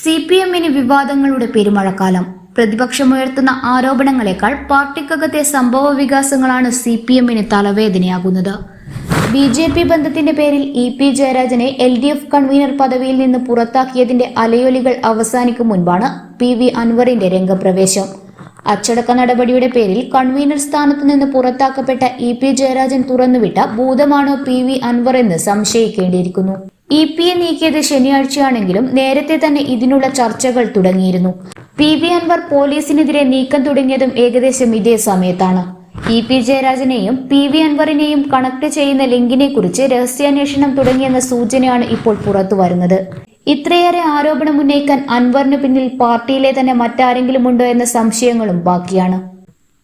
C P എമ്മിന് വിവാദങ്ങളുടെ പെരുമഴക്കാലം. പ്രതിപക്ഷമുയർത്തുന്ന ആരോപണങ്ങളെക്കാൾ പാർട്ടിക്കകത്തെ സംഭവ വികാസങ്ങളാണ് C P എമ്മിന് തലവേദനയാകുന്നത്. ബി ജെ പി ബന്ധത്തിന്റെ പേരിൽ ഇ പി ജയരാജനെ എൽ ഡി എഫ് കൺവീനർ പദവിയിൽ നിന്ന് പുറത്താക്കിയതിന്റെ അലയൊലികൾ അവസാനിക്കും മുൻപാണ് പി വി അൻവറിന്റെ രംഗപ്രവേശം. അച്ചടക്ക നടപടിയുടെ പേരിൽ കൺവീനർ സ്ഥാനത്ത് നിന്ന് പുറത്താക്കപ്പെട്ട ഇ പി ജയരാജൻ തുറന്നുവിട്ട ഭൂതമാണോ പി വി അൻവർ എന്ന് സംശയിക്കേണ്ടിയിരിക്കുന്നു. ഇ പി എ നീക്കിയത് ശനിയാഴ്ചയാണെങ്കിലും നേരത്തെ തന്നെ ഇതിനുള്ള ചർച്ചകൾ തുടങ്ങിയിരുന്നു. പി വി അൻവർ പോലീസിനെതിരെ നീക്കം തുടങ്ങിയതും ഏകദേശം ഇതേ സമയത്താണ്. ഇ പി ജയരാജനെയും പി വി അൻവറിനെയും കണക്ട് ചെയ്യുന്ന ലിങ്കിനെ കുറിച്ച് രഹസ്യാന്വേഷണം തുടങ്ങിയെന്ന സൂചനയാണ് ഇപ്പോൾ പുറത്തു വരുന്നത്. ഇത്രയേറെ ആരോപണം ഉന്നയിക്കാൻ അൻവറിന് പിന്നിൽ പാർട്ടിയിലെ തന്നെ മറ്റാരെങ്കിലും ഉണ്ടോ എന്ന സംശയങ്ങളും ബാക്കിയാണ്.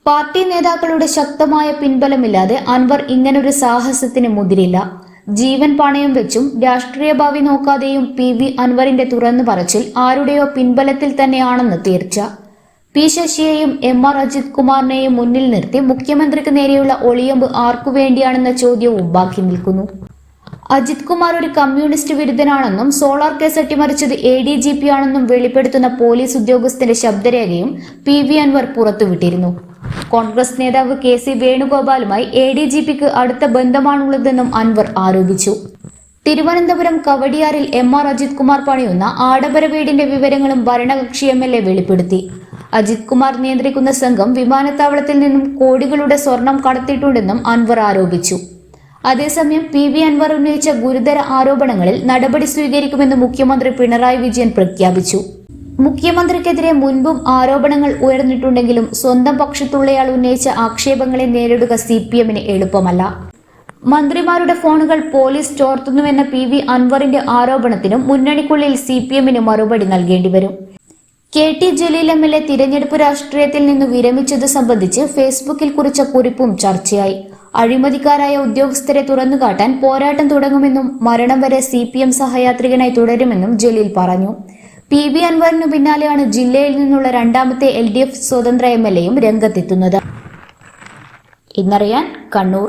പാർട്ടി നേതാക്കളുടെ ശക്തമായ പിൻബലമില്ലാതെ അൻവർ ഇങ്ങനൊരു സാഹസത്തിന് മുതിരില്ല. ജീവൻ പണയം വെച്ചും രാഷ്ട്രീയ ഭാവി നോക്കാതെയും പി വി അൻവറിന്റെ തുറന്നു പറച്ചിൽ ആരുടെയോ പിൻബലത്തിൽ തന്നെയാണെന്ന് തീർച്ച. പി ശശിയെയും എം ആർ അജിത് കുമാറിനെയും മുന്നിൽ നിർത്തി മുഖ്യമന്ത്രിക്ക് നേരെയുള്ള ഒളിയമ്പ് ആർക്കു വേണ്ടിയാണെന്ന ചോദ്യവും ബാക്കി നിൽക്കുന്നു. അജിത് കുമാർ ഒരു കമ്മ്യൂണിസ്റ്റ് വിരുദ്ധനാണെന്നും സോളാർ കേസ് അട്ടിമറിച്ചത് എ ഡി ജി പി ആണെന്നും വെളിപ്പെടുത്തുന്ന പോലീസ് ഉദ്യോഗസ്ഥന്റെ ശബ്ദരേഖയും പി വി അൻവർ പുറത്തുവിട്ടിരുന്നു. കോൺഗ്രസ് നേതാവ് കെ സി വേണുഗോപാലുമായി എ ഡി ജി പിക്ക് അടുത്ത ബന്ധമാണുള്ളതെന്നും അൻവർ ആരോപിച്ചു. തിരുവനന്തപുരം കവടിയാറിൽ എം ആർ അജിത് കുമാർ പണിയുന്ന ആഡംബര വീടിന്റെ വിവരങ്ങളും ഭരണകക്ഷി എം എൽ എ വെളിപ്പെടുത്തി. അജിത് കുമാർ നിയന്ത്രിക്കുന്ന സംഘം വിമാനത്താവളത്തിൽ നിന്നും കോടികളുടെ സ്വർണം കടത്തിയിട്ടുണ്ടെന്നും അൻവർ ആരോപിച്ചു. അതേസമയം പി വി അൻവർ ഉന്നയിച്ച ഗുരുതര ആരോപണങ്ങളിൽ നടപടി സ്വീകരിക്കുമെന്ന് മുഖ്യമന്ത്രി പിണറായി വിജയൻ പ്രഖ്യാപിച്ചു. മുഖ്യമന്ത്രിക്കെതിരെ മുൻപും ആരോപണങ്ങൾ ഉയർന്നിട്ടുണ്ടെങ്കിലും സ്വന്തം പക്ഷത്തുള്ളയാൾ ഉന്നയിച്ച ആക്ഷേപങ്ങളെ നേരിടുക സി പി എമ്മിന് എളുപ്പമല്ല. മന്ത്രിമാരുടെ ഫോണുകൾ പോലീസ് ചോർത്തുന്നുവെന്ന പി വി അൻവറിന്റെ ആരോപണത്തിനും മുന്നണിക്കുള്ളിൽ സി പി എമ്മിന് മറുപടി നൽകേണ്ടി വരും. K T Jaleel M L A തിരഞ്ഞെടുപ്പ് രാഷ്ട്രീയത്തിൽ നിന്ന് വിരമിച്ചത് സംബന്ധിച്ച് ഫേസ്ബുക്കിൽ കുറിച്ച കുറിപ്പും ചർച്ചയായി. അഴിമതിക്കാരായ ഉദ്യോഗസ്ഥരെ തുറന്നുകാട്ടാൻ പോരാട്ടം തുടങ്ങുമെന്നും മരണം വരെ സി പി എം സഹയാത്രികനായി തുടരുമെന്നും ജലീൽ പറഞ്ഞു. പി വി അൻവറിനു പിന്നാലെയാണ് ജില്ലയിൽ നിന്നുള്ള രണ്ടാമത്തെ എൽ ഡി എഫ് സ്വതന്ത്ര എം എൽ എയും രംഗത്തെത്തുന്നത്. ഇന്നറിയാൻ Kannur.